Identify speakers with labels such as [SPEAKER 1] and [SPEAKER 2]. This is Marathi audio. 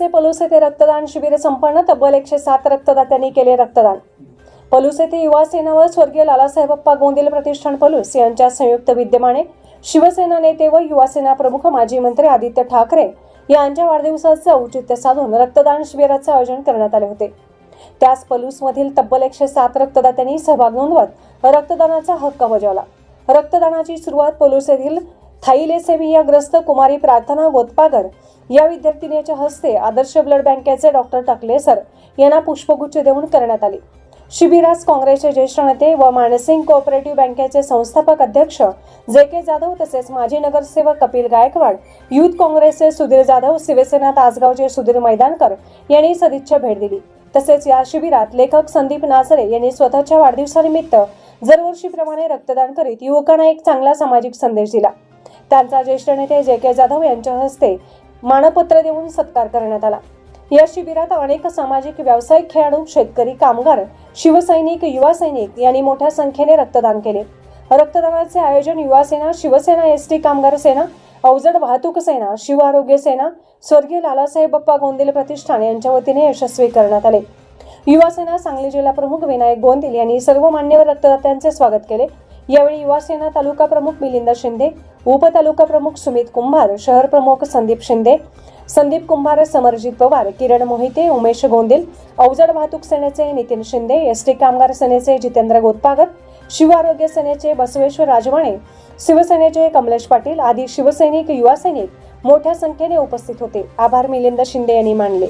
[SPEAKER 1] युवासेनेचे पलूस येथे रक्तदान शिबिर संपन्न तब्बल एकशे सात रक्तदात्यांनी केले रक्तदान. पलूस येथे युवासेना व स्वर्गीय लालासाहेबप्पा गोंदिल प्रतिष्ठान पलूस यांच्या संयुक्त विद्यमाने शिवसेना नेते व युवासेना प्रमुख माजी मंत्री आदित्य ठाकरे यांच्या वाढदिवसाचं औचित्य साधून रक्तदान शिबिराचे आयोजन करण्यात आले होते. त्यास पलूसमधील तब्बल एकशे सात रक्तदात्यांनी सहभाग नोंदवत रक्तदानाचा हक्क बजावला. रक्तदानाची सुरुवात पलूस येथील थाईलेसेमिया ग्रस्त कुमारी प्रार्थना गोतपागर या विद्यार्थिनीच्या हस्ते आदर्श ब्लड बँकेचे डॉक्टर टाकले सर यांना पुष्पगुच्छ देऊन करण्यात आली. शिबिरास काँग्रेसचे ज्येष्ठ नेते व मानसिंग कोऑपरेटिव्ह बँकेचे संस्थापक अध्यक्ष जे के जाधव तसेच माजी नगरसेवक कपिल गायकवाड युथ काँग्रेसचे सुधीर जाधव शिवसेना तासगावचे सुधीर मैदानकर यांनी सदिच्छा भेट दिली. तसेच या शिबिरात लेखक संदीप नासरे यांनी स्वतःच्या वाढदिवसानिमित्त दरवर्षीप्रमाणे रक्तदान करीत युवकांना एक चांगला सामाजिक संदेश दिला. त्यांचा ज्येष्ठ नेते जे के जाधव यांच्या हस्ते मानपत्र देऊन सत्कार करण्यात आला. या शिबिरात अनेक सामाजिक व्यावसायिक खेळाडू शेतकरी कामगार शिवसैनिक युवा सैनिक यांनी मोठ्या संख्येने रक्तदान केले. रक्तदानाचे आयोजन युवा सेना शिवसेना एस टी कामगार सेना अवजड वाहतूक सेना शिव आरोग्य सेना स्वर्गीय लालासाहेब बाप्पा गोंदिल प्रतिष्ठान यांच्या वतीने यशस्वी करण्यात आले. युवा सेना सांगली जिल्हा प्रमुख विनायक गोंदिल यांनी सर्व मान्यवर रक्तदात्यांचे स्वागत केले. यावेळी युवा सेना तालुका प्रमुख मिलिंद शिंदे उपतालुका प्रमुख सुमित कुंभार शहर प्रमुख संदीप शिंदे संदीप कुंभार समरजित पवार किरण मोहिते उमेश गोंदिल अवजड वाहतूक सेनेचे नितीन शिंदे एस टी कामगार सेनेचे जितेंद्र गोतपागत शिव आरोग्य सेनेचे बसवेश्वर राजवाणे शिवसेनेचे कमलेश पाटील आदी शिवसैनिक युवा सैनिक मोठ्या संख्येने उपस्थित होते. आभार मिलिंद शिंदे यांनी मानले.